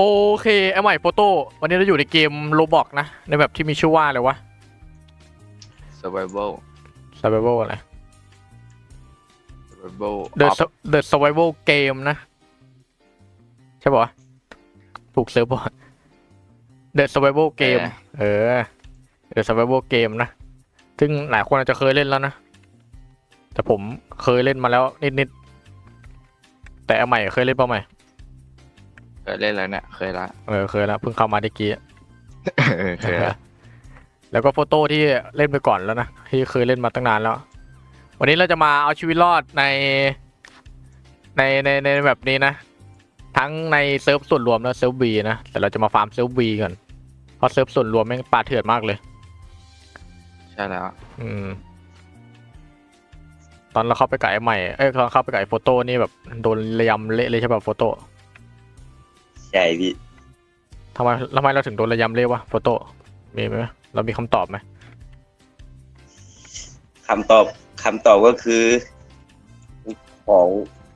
โอเคไอ้ใหม่โฟโต้วันนี้เราอยู่ในเกมโลบอกนะ ในแบบที่มีชื่อว่าอะไรวะ survival survival อะไร survival the of Su- the survival game นะ ใช่ป่ะถูกเซิร์ฟบ่ the survival game เออ the survival game นะ ซึ่งหลายคนอาจจะเคยเล่นแล้วนะ แต่ผมเคยเล่นมาแล้วนิดๆแต่ไอ้ใหม่เคยเล่นป่ะใหม่เค ยเล่นแล้วเนี่ยเคยละเออเคยแล้วเพิ่งเข้ามาตะกี้อะเออเคยละแล้วก็โฟโต้ที่เล่นไปก่อนแล้วนะที่เคยเล่นมาตั้งนานแล้ว วันนี้เราจะมาเอาชีวิตรอดในในในในแบบนี้นะ ทั้งในเซิร์ฟส่วนรวมและเซิร์ฟบีนะแต่เราจะมาฟาร์มเซิร์ฟบีก่อนเพราะเซิร์ฟส่วนรวมแม่งป่าเถื่อนมากเลย ใช่แล้ว อืม ตอนเราเข้าไปกับไอ้ใหม่เอ้ยตอนเข้าไปกับไอ้โฟโต้นี่แบบโดนระยำเละเลยใช่ป่ะโฟโต้ ใช่พี่ทำไมทำไมเราถึงโดนระยำเละวะโฟโต้มีไหมเรามีคำตอบไหมคำตอบคำตอบก็คือ ของ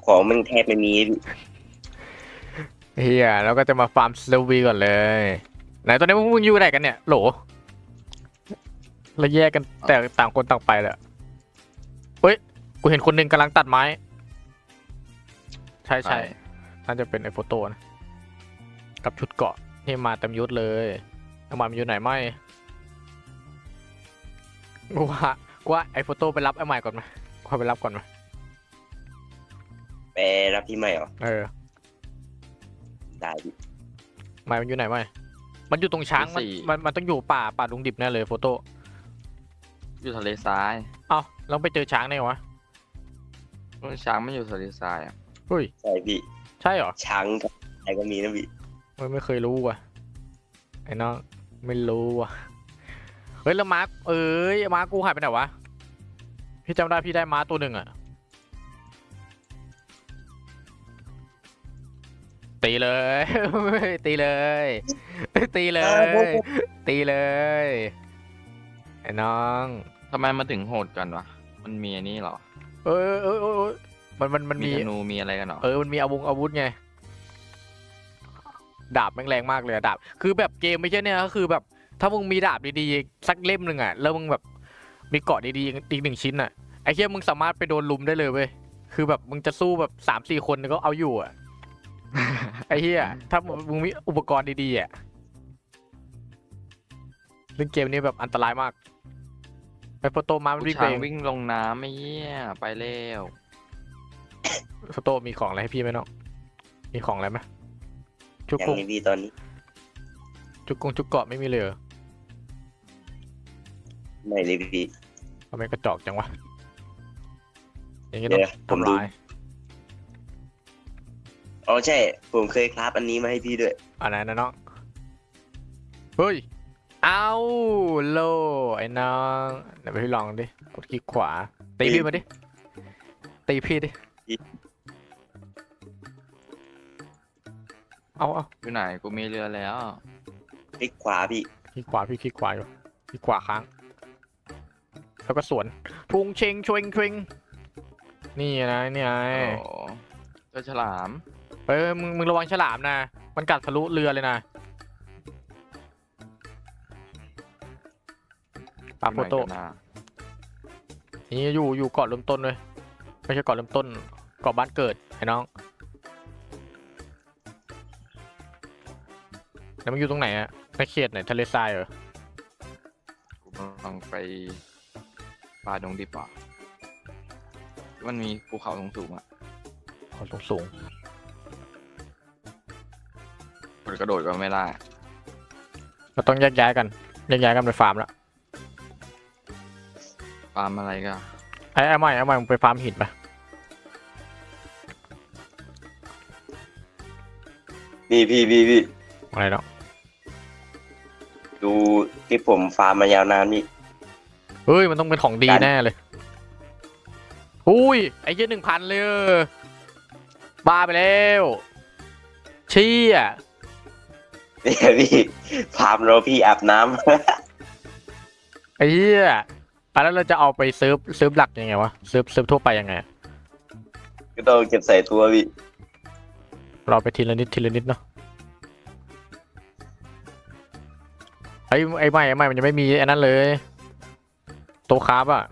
ของมันแทบไม่มีพี่เฮียแล้วก็จะมาฟาร์มเซลวีก่อนเลย ไหนตอนนี้พวกมึงอยู่ไหนกันเนี่ยโหลเราแยกกันแต่ต่างคนต่างไปเลยเฮ้ยกูเห็นคนหนึ่งกำลังตัดไม้ ใช่ใช่น่าจะเป็นไอโฟโต้นะ กับชุดเกราะที่มาเต็มยุทธเลยเอามามันอยู่ไหนไม่กูว่ากูว่าไอโฟโต้ไปรับไอใหม่ก่อนไหมกูไปรับก่อนไหมไปรับพี่ใหม่เหรอ เออได้พี่ใหม่มันอยู่ไหนไม่มันอยู่ตรงช้างมันมันมันต้องอยู่ป่าป่าลุงดิบแน่เลยโฟโต้อยู่ทะเลทรายเอ้าแล้วไปเจอช้างได้ไงวะช้างไม่อยู่ทะเลทรายอะเฮ้ยใช่พี่ ใช่เหรอช้างอะไรก็มีนะพี่ ไม่ไม่เคยรู้ว่ะไอ้น้องไม่รู้ว่ะเฮ้ยแล้วมาร์คเอ้ยมาร์คกูหายไปไหนวะพี่จำได้พี่ได้ม้าตัวหนึ่งอะตีเลย ตีเลย ตีเลย ตีเลย ไอ้น้องทำไมมันถึงโหดกันวะ มันมีอันนี้เหรอ เอ้ยเอ้ยเอ้ยเอ้ยมันมันมันมีมีธนูมีอะไรกันเหรอ เออ มันมีอาวุธอาวุธไง ดาบแม่งแรงมากเลยอะดาบ คือแบบเกมไม่ใช่เนี่ยก็คือแบบถ้ามึงมีดาบดีๆสักเล่มหนึ่งอะแล้วมึงแบบมีเกราะดีๆอีกหนึ่งชิ้นอะไอ้เชี่ยมึงสามารถไปโดนลุมได้เลยเว้ยคือแบบมึงจะสู้แบบสามสี่คนก็เอาอยู่อะไอ้เหี้ยถ้ามึงมีอุปกรณ์ดีๆอะเล่นเกมนี้แบบอันตรายมากไอ้โฟโตมามันวิ่งไปช้างเองวิ่งลงน้ำไม่เหี้ยไปแล้วโฟโตมีของอะไรให้พี่ไหมน้องมีของอะไรไหม ชุกยังกุงไม่พี่ตอนนี้จุกกงจุกเกาะไม่มีเลยเหรอไม่เลยพี่ ทำไมกระจอกจังวะ อย่างงี้เดี๋ต้ยอวงผมดูทำลายอ๋อใช่ ผมเคยคราฟอันนี้มาให้พี่ด้วย อันไหนนะน้อง เฮ้ย เอาโล ไอ้น้องเดี๋ยวไปพี่ลองดิ กดคลิกขวา ตีพี่มาดิ ตีพี่ดิ เอาเอาอยู่ไหนกูมีเรือแล้ว คลิกขวาพี่คลิกขวาพี่คลิกขวาอยู่คลิกขวาค้าง แล้วก็สวนทุงเชงชวงชวงนี่นะนี่ไงโอ้เจ้าฉลาม เฮ้ยมึงมึงระวังฉลามนะ มันกัดทะลุเรือเลยนะปาโฟโต้อยู่ไหนกันน่ะนี่อยู่อยู่เกาะเริ่มต้นเลยไม่ใช่เกาะเริ่มต้นเกาะบ้านเกิดไอ้น้อง แล้วมันอยู่ตรงไหนอะในเขตไหนทะเลทรายเหรอ กูกำลังไปป่าดงดิบอะที่มันมีภูเขาสูงๆอะเขาสูงสูงกดกระโดดก็ไม่ได้ๆเราต้องแยกย้ายกันแยกย้ายกันไปฟาร์มแล้วฟาร์มอะไรกันไอ้ไอ้ไม่ไอ้ไม่มึงไปฟาร์มหินไปนี่พี่พี่พี่อะไรเนาะ ดูที่ผมฟาร์มมายาวนานนี่เฮ้ยมันต้องเป็นของดีกันแน่เลยอุ้ยไอ้เหี้ยหนึ่งพันเลยเออบ้าไปแล้วเชี่ยเนี่ยพี่ฟาร์มเราพี่อาบน้ำไอ้เหี้ยอะแล้วเราจะเอาไปเซิร์ฟเซิร์ฟหลักยังไงวะเซิร์ฟเซิร์ฟทั่วไปยังไงอะก็ต้องเก็บใส่ตัวพี่เราไปทีละนิดทีละนิดเนาะ ไอ้ไอ้ใหม่ไอ้ใหม่มันยังไม่มีไอ้นั้นเลยโตะคราฟอะ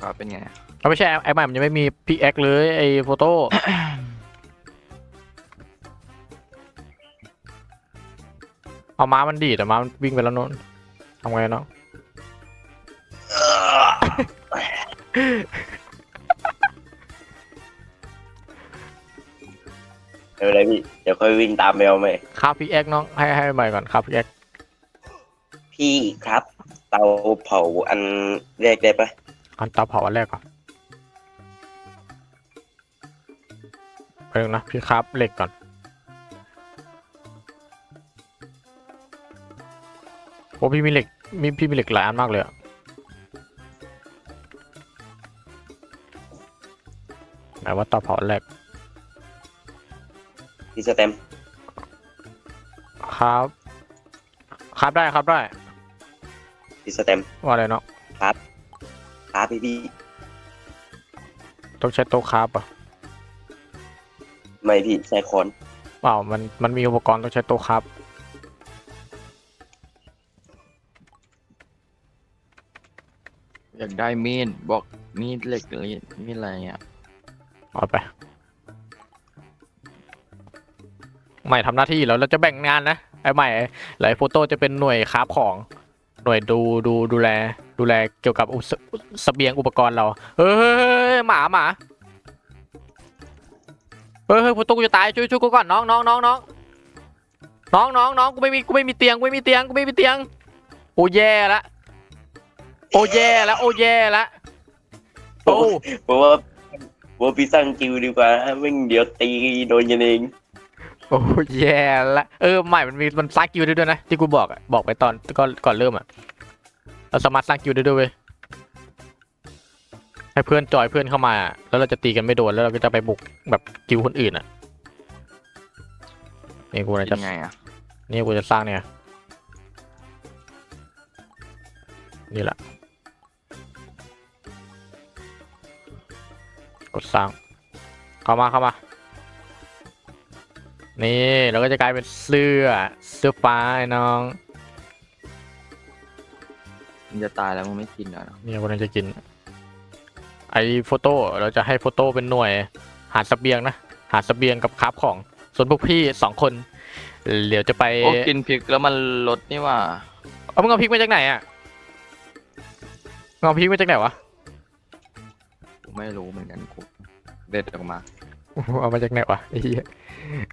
ก็เป็นไงอะเอาไม่ใช่ไอ้ใหม่มันยังไม่มีพีเอ็กเลยไอ้โฟโต้เอาม้ามันดีดแต่ม้ามันวิ่งไปแล้วโน้นทำไงเนาะ เดี๋ยวอะไรพี่ เดี๋ยวค่อยวิ่งตามแมวไหมคาบพีเอ็กน้องให้ให้ใหม่ก่อนคาบพีเอ็กพี่ครับ เตาเผาอันแรกได้ปะอันเตาเผาอันแรกก่อนไปดูนะพี่คาบเหล็กก่อน โอ้พี่มีเหล็กมีพี่มีเหล็กหลายอันมากเลยอะไหนว่าเตาเผาอันแรก พี่สแตมป์ครับ ครับได้ครับได้พี่สแตมป์ว่าอะไรเนาะครับพี่พี่ต้องใช้โต๊ะครับอะไม่พี่ใช้คอนเปล่ามันมันมีอุปกรณ์ต้องใช้โต๊ะครับ อยากได้มีดบอกมีดเหล็กหรือมีดอะไรอะเอาไป ใหม่ทำหน้าที่แล้วเราจะแบ่งงานนะไอ้ใหม่หลายโฟโต้จะเป็นหน่วยคราฟของหน่วยดูดูดูแลดูแลเกี่ยวกับอุสเสบียงอุปกรณ์เราเฮ้ยหมาหมาเฮ้ยโฟโต้กูจะตายช่วยช่วยกูก่อนน้องน้องน้องน้องน้องน้องน้องกูไม่มีกูไม่มีเตียงกูไม่มีเตียงกูไม่มีเตียงโอ้แย่ละโอ้แย่ละโอ้แย่ละโอ้เพราะว่าเพราะว่าพี่สร้างกิวดีกว่าไม่งเดี๋ยวตีโดนยันเอง โอ้แย่ละเออใหม่มันมีมันสร้างกิวได้ด้วยนะที่กูบอกอะบอกไปตอนก่อนก่อนเริ่มอะเราสามารถสร้างกิวได้ด้วยเว้ยให้เพื่อนจอยเพื่อนเข้ามาอะแล้วเราจะตีกันไม่โดนแล้วเราก็จะไปบุกแบบกิวคนอื่นอะนี่กูนะเป็จะนไงอะนี่กูจะสร้างเนี่ยนี่แหละกดสร้างเข้ามาเข้ามา นี่เราก็จะกลายเป็นเสื้อเสื้อฟ้าไอ้น้องมันจะตายแล้วมึงไม่กินเหรอเนี่ยคนนั้นจะกิน ไอ้โฟโต้เราจะให้โฟโต้เป็นหน่วย หาเสบียงนะ หาเสบียงกับคราฟของ ส่วนพวกพี่สองคน เดี๋ยวจะไปโอ้กินพริกแล้วมันลดนี่ว่าเอามึงเอาพริกมาจากไหนอะมึงเอาพริกมาจากไหนวะกูไม่รู้เหมือนกันกูเด็ดออกมา เอามาจากไหนวะไอ้เหี้ย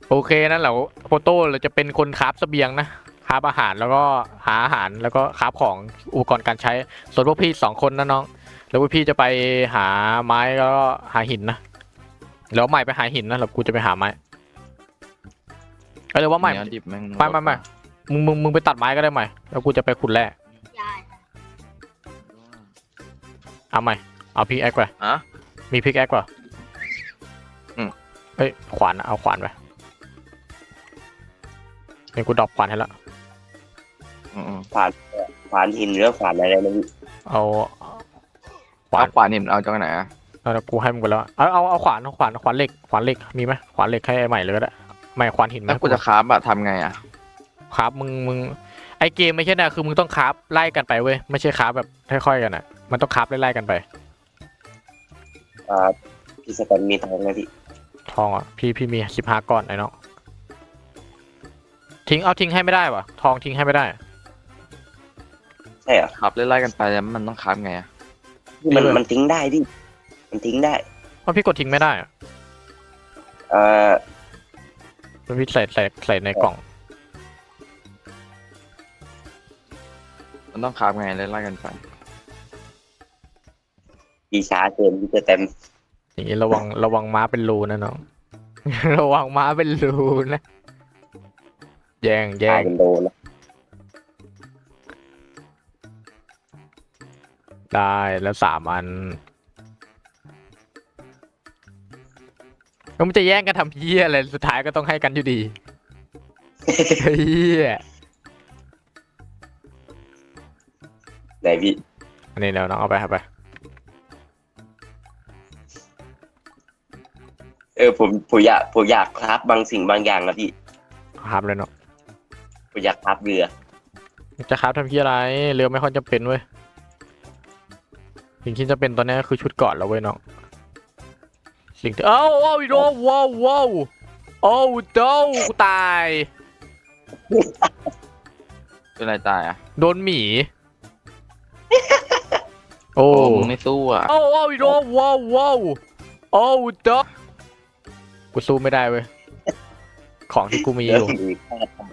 โอเคนั่นเราโฟโต้เราจะเป็นคนคราฟเสบียงนะคราฟอาหารแล้วก็หาอาหารแล้วก็คราฟของอุปกรณ์การใช้ ส่วนพวกพี่สองคนนะน้อง แล้วพวกพี่จะไปหาไม้แล้วก็หาหินนะแล้วใหม่ไปหาหินนะแล้วกูจะไปหาไม้เออหรือว่าใหม่เนื้อดิบแม่งไม่ไม่ไม่มึงมึงมึงไปตัดไม้ก็ได้ใหม่แล้วกูจะไปขุดแร่เอาใหม่เอาพิกแอคไปอะมีพิกแอคป่ะอืม เอ้ยขวานอะเอาขวานไปนี่กูดรอปขวานให้ละอืมขวานขวานหินหรือขวานอะไรนะพี่เอาขๆวาเอาน ขวานนี่มันเอาจากไหนอะเอาเดี๋ยวกูให้มึงไปแล้วเอาเอาเอาขวานเอาขวานขวานเหล็กขวานเหล็กมีไหมขวานเหล็กให้ไอ้ใหม่เลยก็ได้ไม่ขวานหินไหมแล้วกูจะคราฟอะทำไงอะครับมึงมึงไอเกมไม่ใช่นะคือมึงต้องคราฟไล่กันไปเว้ยไม่ใช่คราฟแบบค่อยๆกันอะ มันต้องคราฟไล่ๆกันไป อ่าพี่สแตมป์มีทองไหมพี่ ทองอะ พี่พี่มีสิบห้าก้อนไอ้น้องทิ้งเอาทิ้งให้ไม่ได้วะทองทิ้งให้ไม่ได้ใช่เหรอคราฟไล่ๆกันไปแล้วมันต้องคราฟไงอะพี่มันมีเลยมันทิ้งได้ดิมันทิ้งได้เพราะพี่กดทิ้งไม่ได้อะเอ่อมันพี่ใส่ใส่ใส่ในกล่อง มันต้องคราฟไงไล่ๆกันไป ปีช้าเกินพี่สแตมป์ อย่างนี้ระวังระวังม้าเป็นรูนะน้อง ระวังม้าเป็นรูนะ แย่งแย่ตายงเป็นโดนแล้วได้แล้วสามอันแล้วมันจะแย่งกันทำเหี้ยอะไรสุดท้ายก็ต้องให้กันอยู่ดีเฮียไหนพี่อันนี้เดี๋ยวน้องเอาไปครับไป ออผมผมอยากผมอยากครับบางสิ่งบางอย่างนะพี่ครับเลยเนาะกูอยากขับเรือ จะครับทำที่อะไรเรือไม่ค่อยจะเป็นเว้ยสิ่งที่จะเป็นตอนนี้คือชุดเกาะแล้วเว้ยน้องสิ่งที่เอ้าว้าวอีโดว้าวว้าวโอ้โดกูตาย เป็นไรตายอะโดนหมี โอ้โอ้มึงไม่สู้อะโอ้ว้าวอีโดว้าวว้าวโอ้โด กูสู้ไม่ได้เว้ย ของที่กูมีอเริ่มยู่มีค่าทำ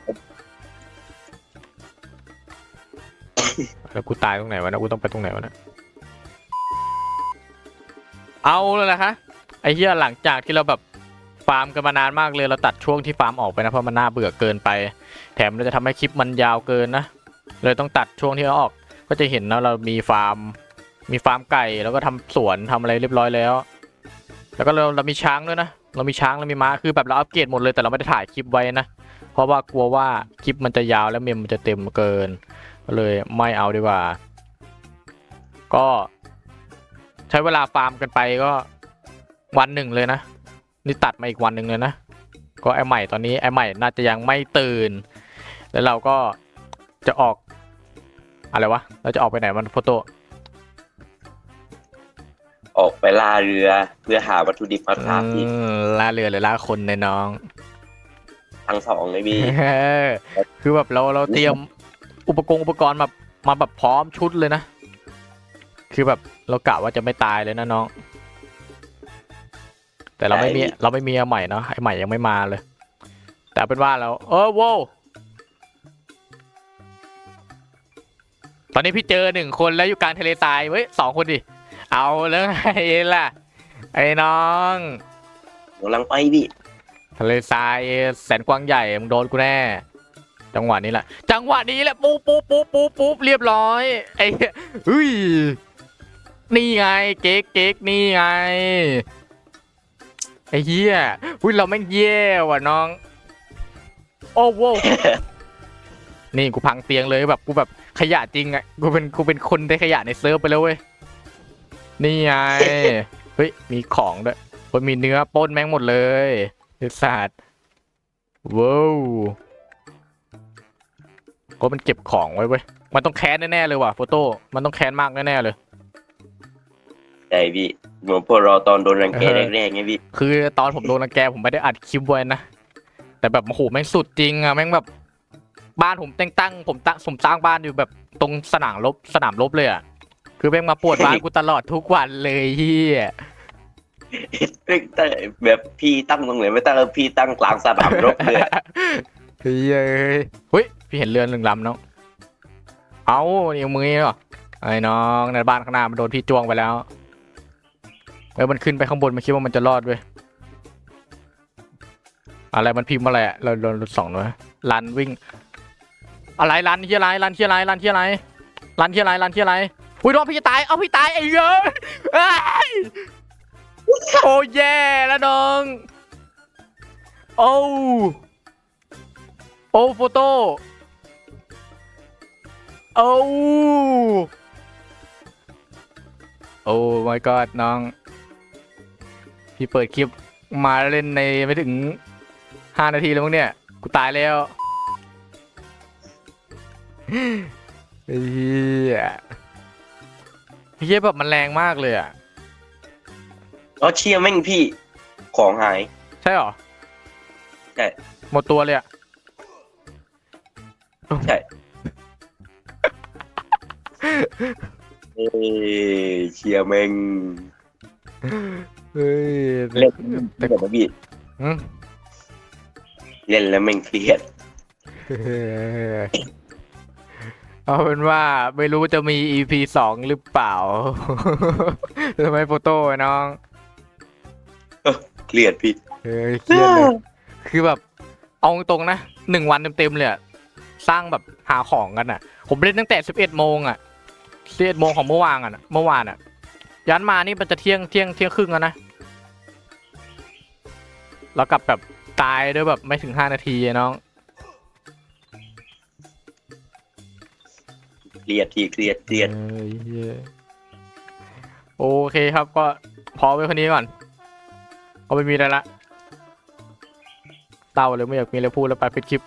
แล้วกูตายตรงไหนวะนะกูต้องไปตรงไหนวะนะเอาเลยนะคะ ไอ้เหี้ยหลังจากที่เราแบบฟาร์มกันมานานมากเลยเราตัดช่วงที่ฟาร์มออกไปนะเพราะมันน่าเบื่อเกินไป แถมเราจะทำให้คลิปมันยาวเกินนะเลยต้องตัดช่วงที่เราออก ก็จะเห็นนะเรามีฟาร์ม มีฟาร์มไก่แล้วก็ทำสวนทำอะไรเรียบร้อยแล้ว แล้วก็เราเรามีช้างด้วยนะ เรามีช้างเรามีม้าคือแบบเราอัปเกรดหมดเลยแต่เราไม่ได้ถ่ายคลิปไว้นะ เพราะว่ากลัวว่าคลิปมันจะยาวแล้วเมมมันจะเต็มเกินก็เลยไม่เอาดีกว่า ก็ใช้เวลาฟาร์มกันไปก็วันหนึ่งเลยนะ นี่ตัดมาอีกวันหนึ่งเลยนะ ก็ไอใหม่ตอนนี้ไอใหม่น่าจะยังไม่ตื่น แล้วเราก็จะออกอะไรวะ เราจะออกไปไหนมันโฟโต้ ออกไปล่าเรือเพื่อหาวัตถุดิบมาทำอีกอืมล่าเรือหรือล่าคนในน้อง ทั้งสองเลยพี่เออคือแบบเราเราเตรียมอุปกรณ์อุปกรณ์แบบมาแบบพร้อมชุดเลยนะ คือแบบเรากะว่าจะไม่ตายเลยนะน้อง แต่เราไม่มีได้ดิเราไม่มีอันใหม่เนาะไอใหม่ยังไม่มาเลย แต่เอาเป็นว่าเราเออโว้วตอนนี้พี่เจอหนึ่งคนแล้วอยู่กลางทะเลทรายเว้ยสองคนดิ เอาแล้วไงล่ะ ไอ้น้องกำลังไปพี่ทะเลทรายแสนกว้างใหญ่มึงโดนกูแน่ จังหวะนี้แหละ จังหวะนี้แหละปุ๊บปุ๊บปุ๊บปุ๊บปุ๊บเรียบร้อยไอ้เหี้ยเฮ้ยนี่ไงเก๊กเก๊กนี่ไงไอ้เหี้ยอุ้ยเราแม่งแย่ว่ะน้อง โอ้โว้นี่กูพังเตียงเลยแบบกูแบบขยะจริงอะกูเป็นกูเป็นคนได้ขยะในเซิร์ฟไปแล้วเว้ย นี่ไง เฮ้ย มีของด้วยเฮ้ยมีเนื้อปล้นแม่งหมดเลยไอ้สัตว์ว้าวก็มันเก็บของไว้เว้ย มันต้องแค้นแน่ๆเลยว่ะโฟโต้ มันต้องแค้นมากแน่ๆเลย ใช่พี่เหมือนพวกเราตอนโดนรังแกเออแรกๆไงพี่ คือตอนผมโดนรังแกผมไม่ได้อัดคลิปไว้นะ แต่แบบโอ้โหแม่งสุดจริงอะแม่งแบบบ้านผมแต่งตั้งผมตั้งผมสร้างบ้านอยู่แบบตรงสนามรบสนามรบเลยอะ คือแม่งมาปวดบ้านกูตลอดทุกวันเลยเฮียแต่แบบพี่ตั้งตรงไหนไม่ตั้งพี่ตั้งกลางสนามรบเลยอะเฮ้ยเฮ้ยเฮ้ยพี่เห็นเรือหนึ่งลำเนาะเอานี่มือนี่เหรอไอ้น้องในบ้านข้างหน้ามันโดนพี่จ้วงไปแล้วเออมันขึ้นไปข้างบนมันคิดว่ามันจะรอดเว้ยอะไรมันพิมพ์อะไรอะเราเราเราส่องหน่อยลันวิ่ง อะไรลันที่อะไรลันที่อะไรลันที่อะไรลันที่อะไรลันที่อะไร อุ้ยน้องพี่จะตาย เอาพี่ตายไอ้เหี้ยเอ้ยโอ้แย่แล้วน้อง โอ้โอ้โฟโต้โอ้โอ้ my god น้อง พี่เปิดคลิปมาเล่นในไม่ถึงห้านาทีแล้วมั้งเนี่ย กูตายแล้วไอ้เฮีย เฮียแบบมันแรงมากเลยอะอ๋อเชียร์แม่งพี่ของหาย ใช่หรอ ใช่ หมดตัวเลยอะ ใช่เอ้ยเชียร์แม่งเฮ้ยเล่นแต่แบบพี่อืมเล่นแล้วแม่งเครียด เอาเป็นว่าไม่รู้จะมี EP สองหรือเปล่า ทำไมโฟโต้ไอ้น้องเครียดพี่เฮ้ยเครียดเลย คือแบบ เอาตรงๆนะหนึ่งวันเต็มๆเลยอะสร้างแบบหาของกันอะ ผมเล่นตั้งแต่สิบเอ็ดโมงอะสิบเอ็ดโมงของเมื่อวานอะ เมื่อวานอะยันมานี่มันจะเที่ยงเที่ยงเที่ยงครึ่งแล้วนะ แล้วกลับแบบตายด้วยแบบไม่ถึงห้านาทีอะน้อง รียดที่เครียดเครียดเอ้ยเหี้ยโอเคครับก็พอไว้คนนี้ก่อนก็ไม่มีอะไรละ เต่าเลยไม่อยากมีอะไรพูดแล้วไปปิดคลิป